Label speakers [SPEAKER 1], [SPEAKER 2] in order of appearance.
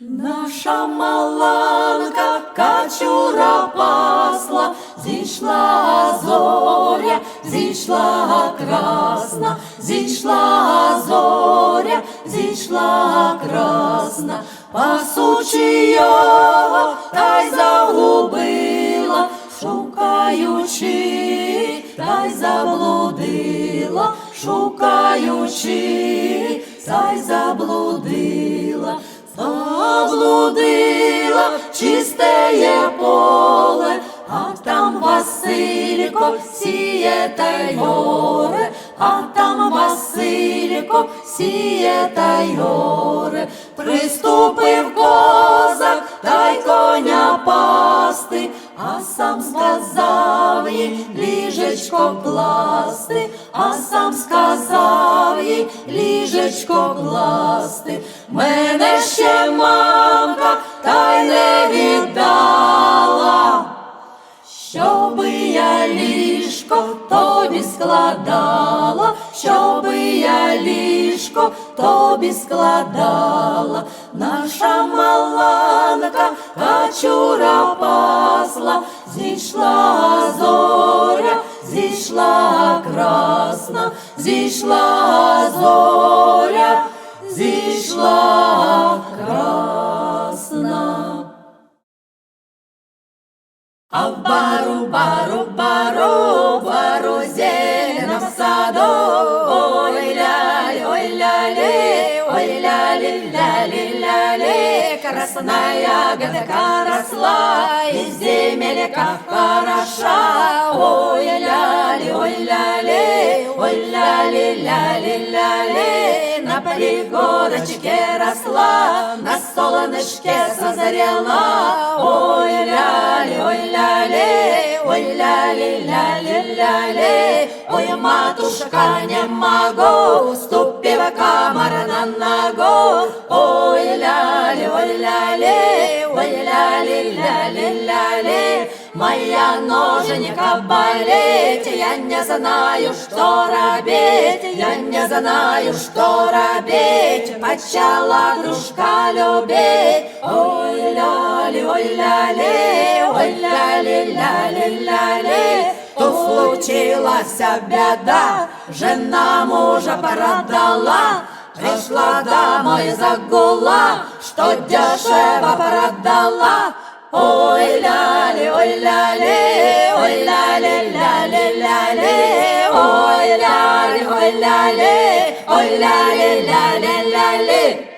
[SPEAKER 1] Наша маланка качура пасла, зійшла зоря, зійшла красна, зійшла зоря, зійшла красна, пасучи його, та й загубила, шукаючи, та й заблудила, шукаючи, та й заблудила. Василько сіє та й горе, а там Василько сіє та й горе, приступив козак та й коня пасти, а сам сказав їй ліжечко класти, а сам сказав їй ліжечко класти. Мене ще мамка та й не складала, щоби я ліжко тобі складала, наша маланка качура пасла, зійшла зоря, зійшла красна, зійшла зоря, зійшла красна. А бару, бару, бару Красная ягодка росла, из земелька хороша. Ой, ляли, ой, ляли, ой, ляли, ляли, ляли. На пригорочке росла, на солнышке созрела. Ой, ляли, ой, ляли, ой, ляли, ляли, ляли. Ой, матушка, не могу, ступи в камеру на ногу. Ляли, ой, ляли, ляли, ляли. Моя ноженька болеть, я не знаю, что робить, я не знаю, что робить. Почала дружка любить. Ой, ляли, ой, ляли, ой, ляли, ляли, ляли. Тут случилась беда, жена мужа продала. Пришла домой загула, что дешево продала. Ой, ляли, ой, ляли, ой, ляли, ляли, ляли, ой, ляли, ой, ляли, ой, ляли, ляли, ляли.